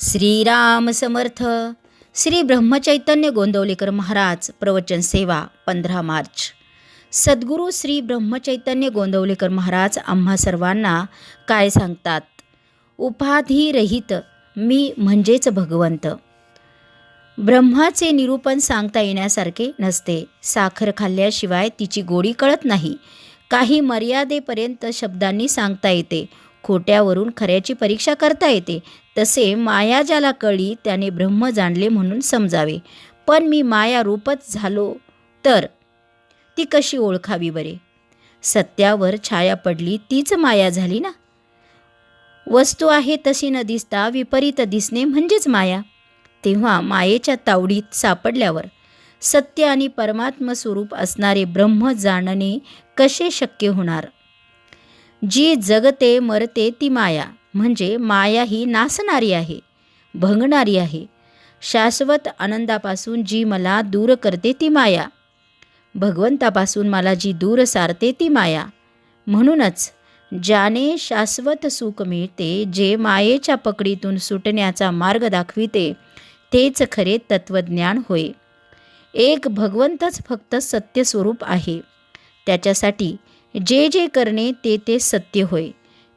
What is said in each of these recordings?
श्रीराम समर्थ. श्री ब्रह्मचैतन्य गोंदवलेकर महाराज प्रवचन सेवा पंधरा मार्च. सद्गुरू श्री ब्रह्मचैतन्य गोंदवलेकर महाराज आम्हा सर्वांना काय सांगतात? उपाधिरहित मी म्हणजेच भगवंत. ब्रह्माचे निरूपण सांगता येण्यासारखे नसते. साखर खाल्ल्याशिवाय तिची गोडी कळत नाही. काही मर्यादेपर्यंत शब्दांनी सांगता येते. खोट्यावरून खऱ्याची परीक्षा करता येते. तसे माया ज्याला कळी त्याने ब्रह्म जाणले म्हणून समजावे. पण मी माया रूपच झालो तर ती कशी ओळखावी बरे? सत्यावर छाया पडली तीच माया झाली ना? वस्तू आहे तशी न दिसता विपरीत दिसणे म्हणजेच माया. तेव्हा मायेच्या तावडीत सापडल्यावर सत्य आणि परमात्म स्वरूप असणारे ब्रह्म जाणणे कसे शक्य होणार? जी जगते मरते ती माया. म्हणजे माया ही नासणारी आहे भंगणारी आहे. शाश्वत आनंदापासून जी मला दूर करते ती माया. भगवंतापासून मला जी दूर सारते ती माया. म्हणूनच ज्याने शाश्वत सुख मिळते जे मायेच्या पकडीतून सुटण्याचा मार्ग दाखविते तेच खरे तत्त्वज्ञान होय. एक भगवंतच फक्त सत्यस्वरूप आहे. त्याच्यासाठी जे जे करणे ते ते सत्य होय.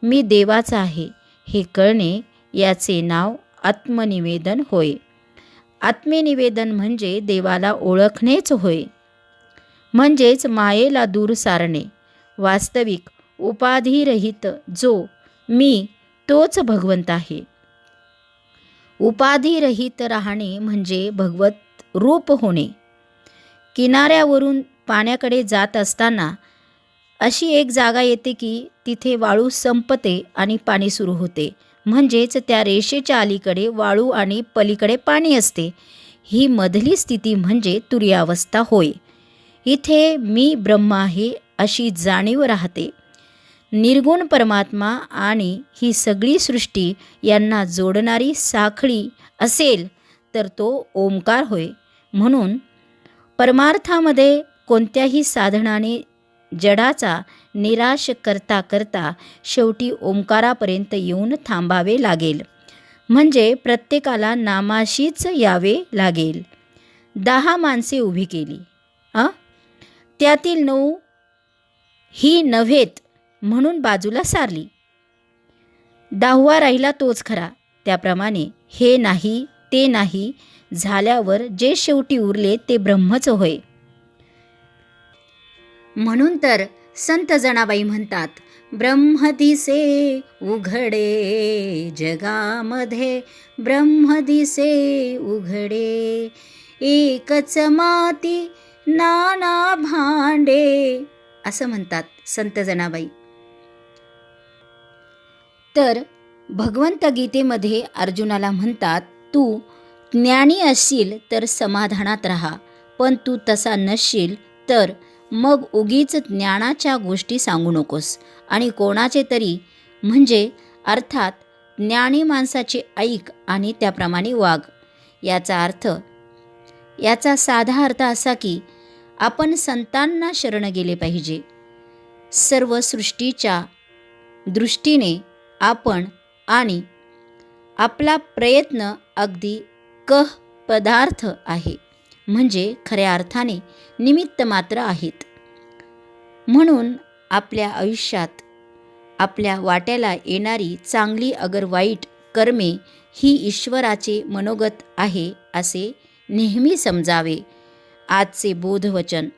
मी देवाचा आहे. हे कळणे याचे नाव आत्मनिवेदन होय. आत्मनिवेदन म्हणजे देवाला ओळखणेच होय. म्हणजेच मायेला दूर सारणे. वास्तविक उपाधिरहित जो मी तोच भगवंत आहे. उपाधिरहित राहणे म्हणजे भगवत रूप होणे. किनाऱ्यावरून पाण्याकडे जात असताना अशी एक जागा येते की तिथे वाळू संपते आणि पाणी सुरू होते. म्हणजेच त्या रेषेच्या अलीकडे वाळू आणि पलीकडे पाणी असते. ही मधली स्थिती म्हणजे तुर्यावस्था होय. इथे मी ब्रह्म आहे अशी जाणीव राहते. निर्गुण परमात्मा आणि ही सगळी सृष्टी यांना जोडणारी साखळी असेल तर तो ओंकार होय. म्हणून परमार्थामध्ये कोणत्याही साधनाने जडाचा निराश करता करता शेवटी ओंकारापर्यंत येऊन थांबावे लागेल. म्हणजे प्रत्येकाला नामाशीच यावे लागेल. दहा माणसे उभी केली. आ त्यातील नऊ ही नव्हेत म्हणून बाजूला सारली. दहावा राहिला तोच खरा. त्याप्रमाणे हे नाही ते नाही झाल्यावर जे शेवटी उरले ते ब्रह्मच होय. म्हणून तर संत जनाबाई म्हणतात ब्रह्म दिसे उघडे जगामध्ये ब्रह्म दिसे उघडे एकच माती नाना भांडे असं म्हणतात संत जनाबाई. तर भगवंत गीतेमध्ये अर्जुनाला म्हणतात तू ज्ञानी असशील तर समाधानात राहा पण तू तसा नसशील तर मग उगीच ज्ञानाच्या गोष्टी सांगू नकोस. आणि कोणाचे तरी म्हणजे अर्थात ज्ञानी माणसाचे ऐक आणि त्याप्रमाणे वाग. याचा अर्थ याचा साधा अर्थ असा की आपण संतांना शरण गेले पाहिजे. सर्व सृष्टीच्या दृष्टीने आपण आणि आपला प्रयत्न अगदी कह पदार्थ आहे. म्हणजे खऱ्या अर्थाने निमित्त मात्र आहेत. म्हणून आपल्या आयुष्यात आपल्या वाट्याला येणारी चांगली अगर वाईट कर्मे ही ईश्वराचे मनोगत आहे असे नेहमी समजावे. आजचे बोधवचन.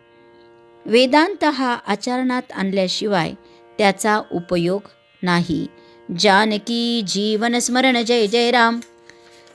वेदांत हा आचरणात आणल्याशिवाय त्याचा उपयोग नाही. जानकी जीवन स्मरण. जय जय राम.